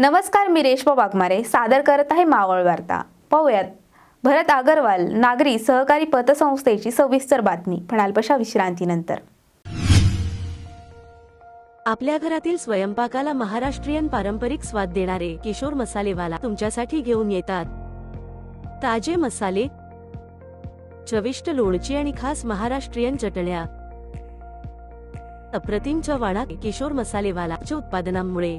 नमस्कार मी रेश्मा वाघमारे. सादर करत आहे मावळ वार्ता. पाहूयात. भरत अगरवाल नागरी सहकारी पतसंस्थेची सविस्तर बातमी. पण अल्पशा विश्रांतीनंतर. आपल्या घरातील स्वयंपाकाला महाराष्ट्रीयन पारंपरिक स्वाद देणारे किशोर मसालेवाला तुमच्यासाठी घेऊन येतात. ताजे मसाले चविष्ट लोणची आणि खास महाराष्ट्रीयन चटण्या. अप्रतिम वाणा किशोर मसालेवालाच्या उत्पादनांमुळे.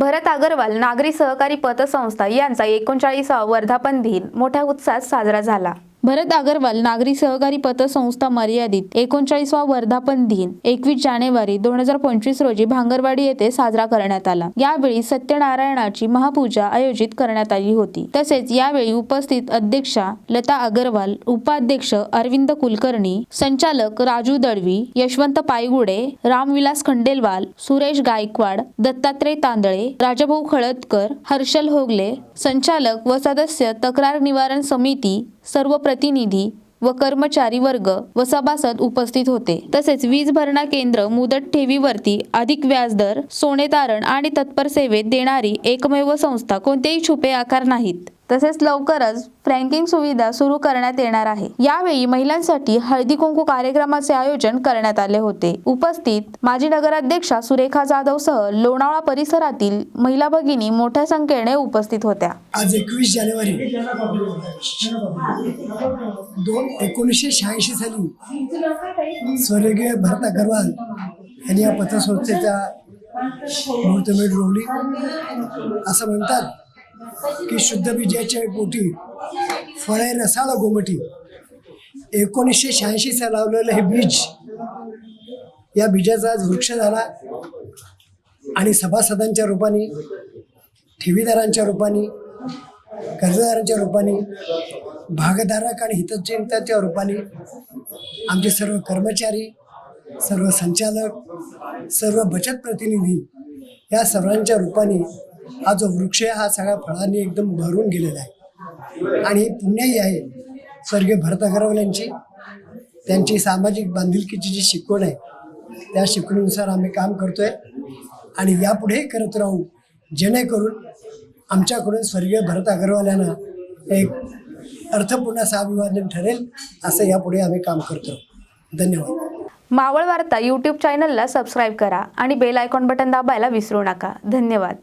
भरत अगरवाल नागरी सहकारी पतसंस्था यांचा एकोणचाळीसावा वर्धापन दिन मोठ्या उत्साहात साजरा झाला. भरत अगरवाल नागरी सहकारी पतसंस्था मर्यादित एकोणचाळीसवा वर्धापन दिन एकवीस जानेवारी दोन हजार पंचवीस रोजी भांगरवाडी येथे साजरा करण्यात आला. यावेळी सत्यनारायणाची महापूजा आयोजित करण्यात आली होती. तसेच यावेळी उपस्थित अध्यक्षा लता अगरवाल उपाध्यक्ष अरविंद कुलकर्णी संचालक राजू दळवी यशवंत पायगुडे रामविलास खंडेलवाल सुरेश गायकवाड दत्तात्रय तांदळे राजाभाऊ खळदकर हर्षल होगले संचालक व सदस्य तक्रार निवारण समिती सर्व प्रतिनिधी व कर्मचारी वर्ग व सभासद उपस्थित होते. तसेच वीज भरणा केंद्र मुदत ठेवीवरती अधिक व्याजदर सोने तारण आणि तत्पर सेवेत देणारी एकमेव संस्था कोणतेही छुपे आकार नाहीत. तसेच लवकरच फ्रँकिंग सुविधा सुरू करण्यात येणार आहे. यावेळी महिलांसाठी हळदी कुंकू कार्यक्रमाचे आयोजन करण्यात आले होते. उपस्थित माजी नगराध्यक्षा सुरेखा जाधव सह लोणावळा परिसरातील महिला भगिनी मोठ्या संख्येने उपस्थित होत्या. आज एकवीस जानेवारी दोन एकोणीसशे शहाऐंशी साली स्वर्गीय भरत अगरवाल यांनी या पत्रसंस्थेचा मुहूर्तमेढ रोवली. असं म्हणतात की शुद्ध बीजाच्या पोटी फळे रसाळ गोमटी. एकोणीसशे शहाऐंशी साली लावलेलं हे बीज या बीजाचा आज वृक्ष झाला. आणि सभासदांच्या रूपाने ठेवीदारांच्या रूपाने कर्जदारांच्या रूपाने भागधारक आणि हितचिंताच्या रूपाने आमचे सर्व कर्मचारी सर्व संचालक सर्व बचत प्रतिनिधी या सर्वांच्या रूपाने हा जो वृक्ष आहे हा सगळ्या फळांनी एकदम भरून गेलेला आहे. आणि पुण्याही आहे. स्वर्गीय भरत यांची त्यांची सामाजिक बांधिलकीची जी शिकवण आहे त्या शिकवणीनुसार आम्ही काम करतोय. आणि यापुढेही करत राहू जेणेकरून आमच्याकडून स्वर्गीय भरत अग्रवाल यांना एक अर्थपूर्ण असं अभिवादन ठरेल असं यापुढे आम्ही काम करतो धन्यवाद. मावळ वार्ता यूट्यूब चॅनलला सबस्क्राईब करा आणि बेल आयकॉन बटन दाबायला विसरू नका. धन्यवाद.